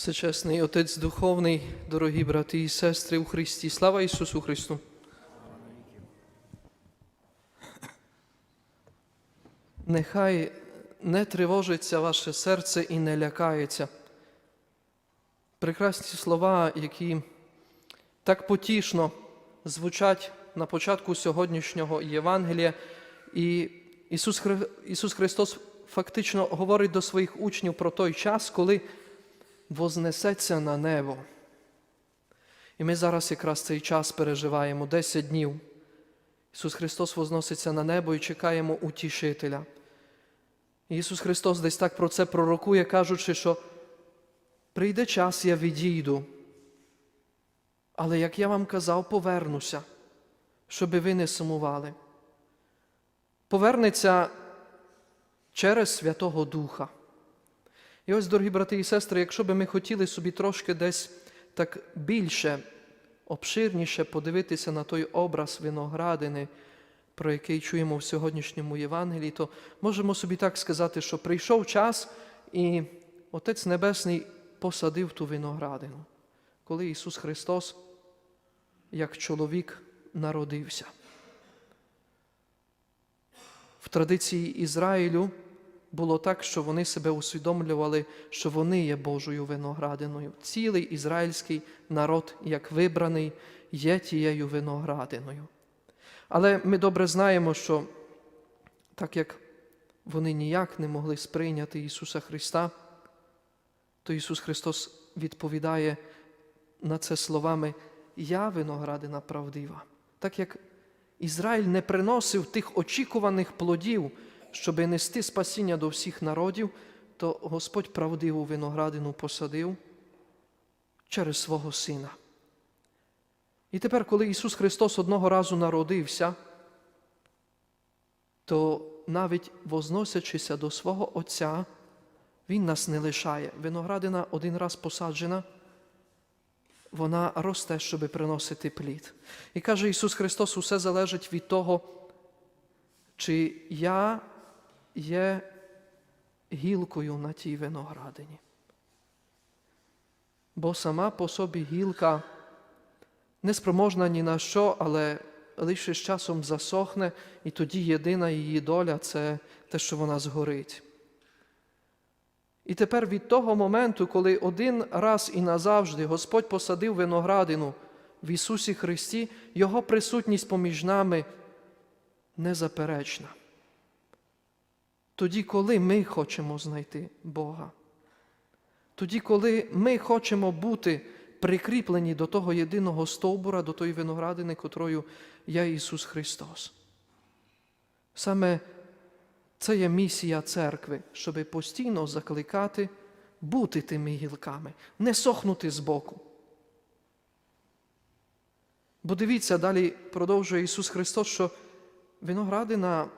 Всечесний Отець Духовний, дорогі брати і сестри у Христі, слава Ісусу Христу! Нехай не тривожиться ваше серце і не лякається. Прекрасні слова, які так потішно звучать на початку сьогоднішнього Євангелія, і Ісус, Хри- Ісус Христос фактично говорить до своїх учнів про той час, коли вознесеться на небо. І ми зараз якраз цей час переживаємо 10 днів. Ісус Христос возноситься на небо і чекаємо утішителя. Ісус Христос десь так про це пророкує, кажучи, що прийде час, я відійду. Але як я вам казав, повернуся, щоби ви не сумували. Повернеться через Святого Духа. І ось, дорогі брати і сестри, якщо би ми хотіли собі трошки десь так більше, обширніше подивитися на той образ виноградини, про який чуємо в сьогоднішньому Євангелії, то можемо собі так сказати, що прийшов час, і Отець Небесний посадив ту виноградину, коли Ісус Христос, як чоловік, народився. В традиції Ізраїлю було так, що вони себе усвідомлювали, що вони є Божою виноградиною. Цілий ізраїльський народ, як вибраний, є тією виноградиною. Але ми добре знаємо, що так як вони ніяк не могли сприйняти Ісуса Христа, то Ісус Христос відповідає на це словами Я виноградина правдива. Так як Ізраїль не приносив тих очікуваних плодів, щоби нести спасіння до всіх народів, то Господь правдиву виноградину посадив через свого Сина. І тепер, коли Ісус Христос одного разу народився, то навіть возносячися до свого Отця, Він нас не лишає. Виноградина один раз посаджена, вона росте, щоби приносити плід. І каже Ісус Христос, усе залежить від того, чи я є гілкою на тій виноградині. Бо сама по собі гілка не спроможна ні на що, але лише з часом засохне, і тоді єдина її доля це те, що вона згорить. І тепер від того моменту, коли один раз і назавжди Господь посадив виноградину в Ісусі Христі, Його присутність поміж нами незаперечна. Тоді, коли ми хочемо знайти Бога, тоді, коли ми хочемо бути прикріплені до того єдиного стовбура, до тої виноградини, котрою є Ісус Христос. Саме це є місія церкви, щоб постійно закликати бути тими гілками, не сохнути збоку. Бо дивіться, далі продовжує Ісус Христос, що виноградина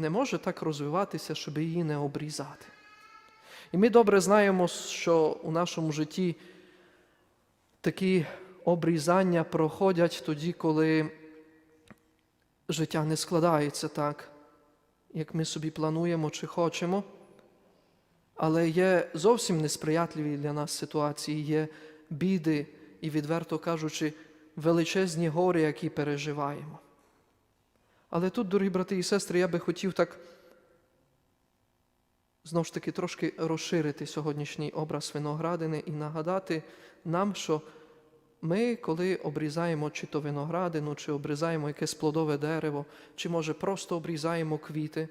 не може так розвиватися, щоб її не обрізати. І ми добре знаємо, що у нашому житті такі обрізання проходять тоді, коли життя не складається так, як ми собі плануємо чи хочемо. Але є зовсім несприятливі для нас ситуації, є біди і, відверто кажучи, величезні гори, які переживаємо. Але тут, дорогі брати і сестри, я би хотів так знову ж таки трошки розширити сьогоднішній образ виноградини і нагадати нам, що ми, коли обрізаємо чи то виноградину, чи обрізаємо якесь плодове дерево, чи може просто обрізаємо квіти,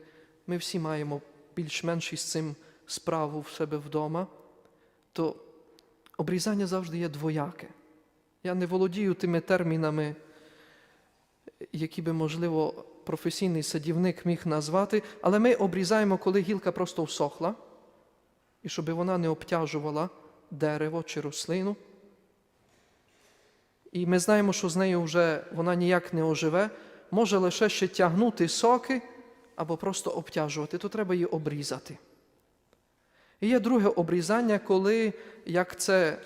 ми всі маємо більш-менш із цим справу в себе вдома, то обрізання завжди є двояке. Я не володію тими термінами, які би, можливо, професійний садівник міг назвати, але ми обрізаємо, коли гілка просто всохла, і щоб вона не обтяжувала дерево чи рослину. І ми знаємо, що з нею вже вона ніяк не оживе, може лише ще тягнути соки або просто обтяжувати, то треба її обрізати. І є друге обрізання, коли, як це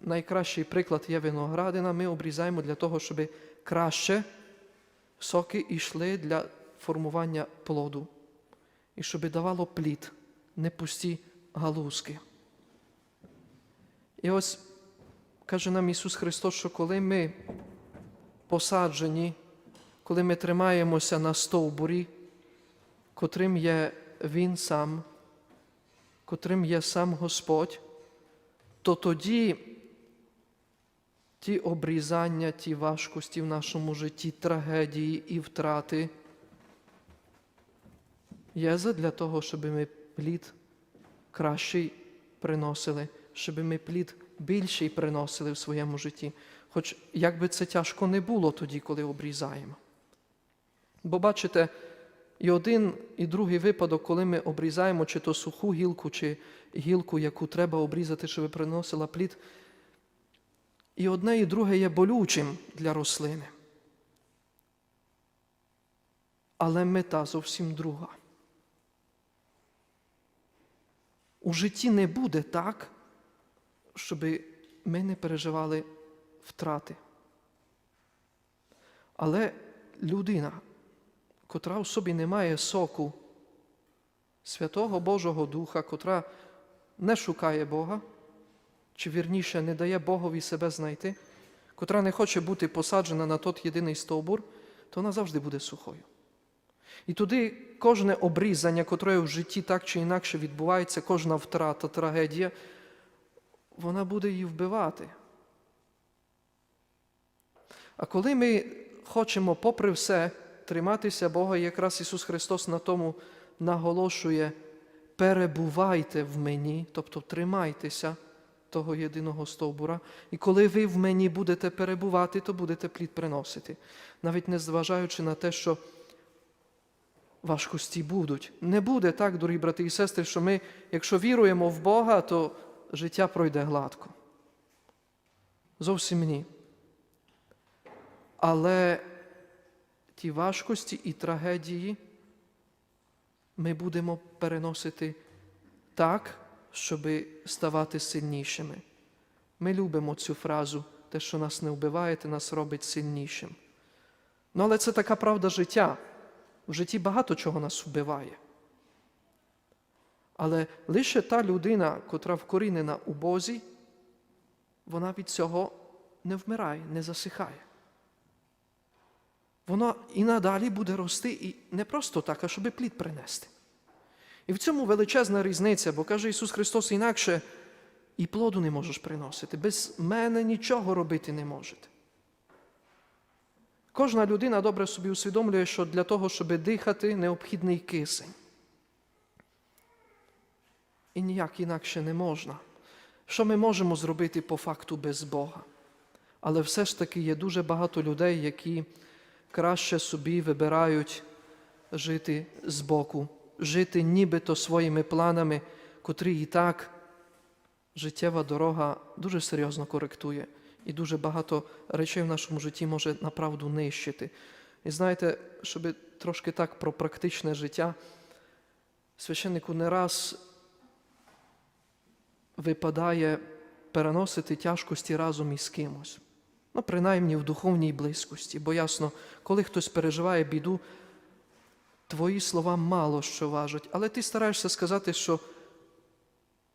найкращий приклад є виноградина, ми обрізаємо для того, щоб краще соки йшли для формування плоду, і щоб давало плід, не пусті галузки. І ось каже нам Ісус Христос, що коли ми посаджені, коли ми тримаємося на стовбурі, котрим є Він сам, котрим є сам Господь, то тоді ті обрізання, ті важкості в нашому житті, трагедії і втрати є задля того, щоб ми плід кращий приносили, щоб ми плід більший приносили в своєму житті. Хоч як би це тяжко не було тоді, коли обрізаємо. Бо бачите, і один, і другий випадок, коли ми обрізаємо чи то суху гілку, чи гілку, яку треба обрізати, щоб приносила плід, і одне, і друге є болючим для рослини. Але мета зовсім друга. У житті не буде так, щоб ми не переживали втрати. Але людина, котра в собі не має соку Святого Божого Духа, котра не шукає Бога, чи вірніше не дає Богові себе знайти, котра не хоче бути посаджена на тот єдиний стовбур, то вона завжди буде сухою. І туди кожне обрізання, котре в житті так чи інакше відбувається, кожна втрата, трагедія, вона буде її вбивати. А коли ми хочемо, попри все, триматися Бога, якраз Ісус Христос на тому наголошує, перебувайте в мені, тобто тримайтеся того єдиного стовбура, і коли ви в мені будете перебувати, то будете плід приносити, навіть не зважаючи на те, що важкості будуть. Не буде так, дорогі брати і сестри, що ми, якщо віруємо в Бога, то життя пройде гладко. Зовсім ні. Але ті важкості і трагедії ми будемо переносити так, щоб ставати сильнішими. Ми любимо цю фразу, те, що нас не вбиває, те нас робить сильнішим. Ну, але це така правда життя. В житті багато чого нас вбиває. Але лише та людина, котра вкорінена у Бозі, вона від цього не вмирає, не засихає. Вона і надалі буде рости і не просто так, а щоб плід принести. І в цьому величезна різниця, бо каже Ісус Христос інакше, і плоду не можеш приносити. Без мене нічого робити не можете. Кожна людина добре собі усвідомлює, що для того, щоб дихати, необхідний кисень. І ніяк інакше не можна. Що ми можемо зробити по факту без Бога? Але все ж таки є дуже багато людей, які краще собі вибирають жити збоку, жити нібито своїми планами, котрі і так життєва дорога дуже серйозно коректує. І дуже багато речей в нашому житті може направду нищити. І знаєте, щоб трошки так про практичне життя, священнику не раз випадає переносити тяжкості разом із кимось. Ну, принаймні в духовній близькості. Бо ясно, коли хтось переживає біду, твої слова мало що важать, але ти стараєшся сказати, що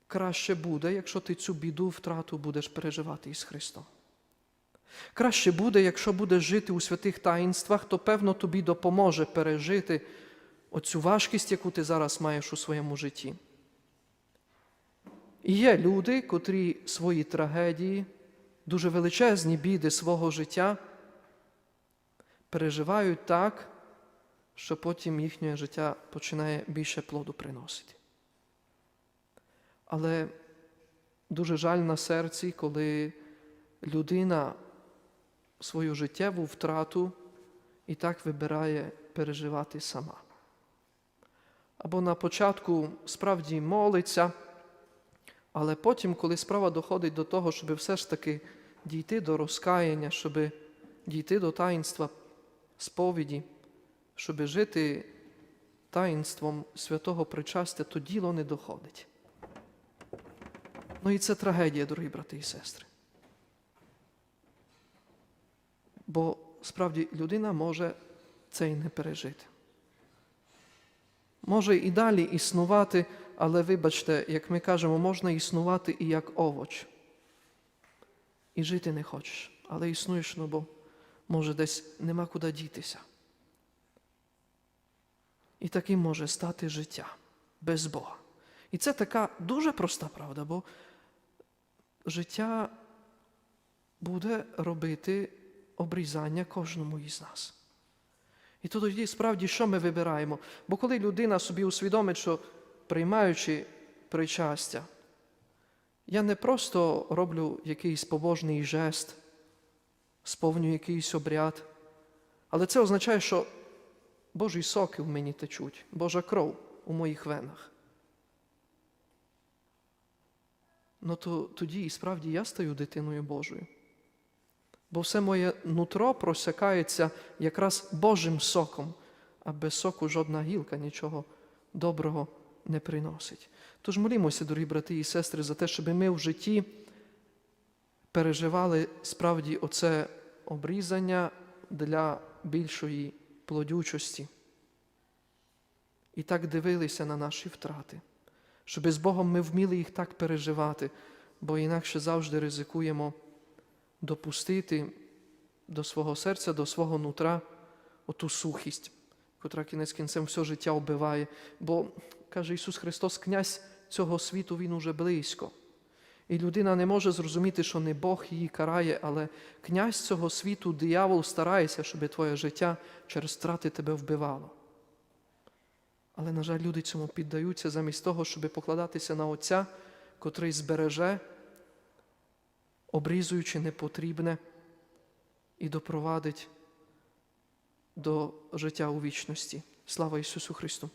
краще буде, якщо ти цю біду, втрату будеш переживати із Христом. Краще буде, якщо будеш жити у святих таїнствах, то певно тобі допоможе пережити оцю важкість, яку ти зараз маєш у своєму житті. І є люди, котрі свої трагедії, дуже величезні біди свого життя переживають так, що потім їхнє життя починає більше плоду приносити. Але дуже жаль на серці, коли людина свою життєву втрату і так вибирає переживати сама. Або на початку справді молиться, але потім, коли справа доходить до того, щоб все ж таки дійти до розкаяння, щоб дійти до таїнства сповіді, щоб жити таїнством святого причастя, то діло не доходить. Ну і це трагедія, дорогі брати і сестри. Бо справді людина може це і не пережити. Може і далі існувати, але вибачте, як ми кажемо, можна існувати і як овоч. і жити не хочеш, але існуєш, ну бо може десь нема куди дітися. І таким може стати життя без Бога. І це така дуже проста правда, бо життя буде робити обрізання кожному із нас. І то тоді справді, що ми вибираємо? Бо коли людина собі усвідомить, що приймаючи причастя, я не просто роблю якийсь побожний жест, сповнюю якийсь обряд, але це означає, що Божі соки в мені течуть, Божа кров у моїх венах. Ну то тоді і справді я стаю дитиною Божою. Бо все моє нутро просякається якраз Божим соком, а без соку жодна гілка нічого доброго не приносить. Тож молімося, дорогі брати і сестри, за те, щоб ми в житті переживали справді оце обрізання для більшої плодючості. І так дивилися на наші втрати, щоб з Богом ми вміли їх так переживати, бо інакше завжди ризикуємо допустити до свого серця, до свого нутра оту сухість, котра кінець кінцем все життя вбиває. Бо, каже Ісус Христос, князь цього світу Він уже близько. І людина не може зрозуміти, що не Бог її карає, але князь цього світу, диявол, старається, щоб твоє життя через страти тебе вбивало. Але, на жаль, люди цьому піддаються замість того, щоб покладатися на Отця, котрий збереже, обрізуючи непотрібне, і допровадить до життя у вічності. Слава Ісусу Христу!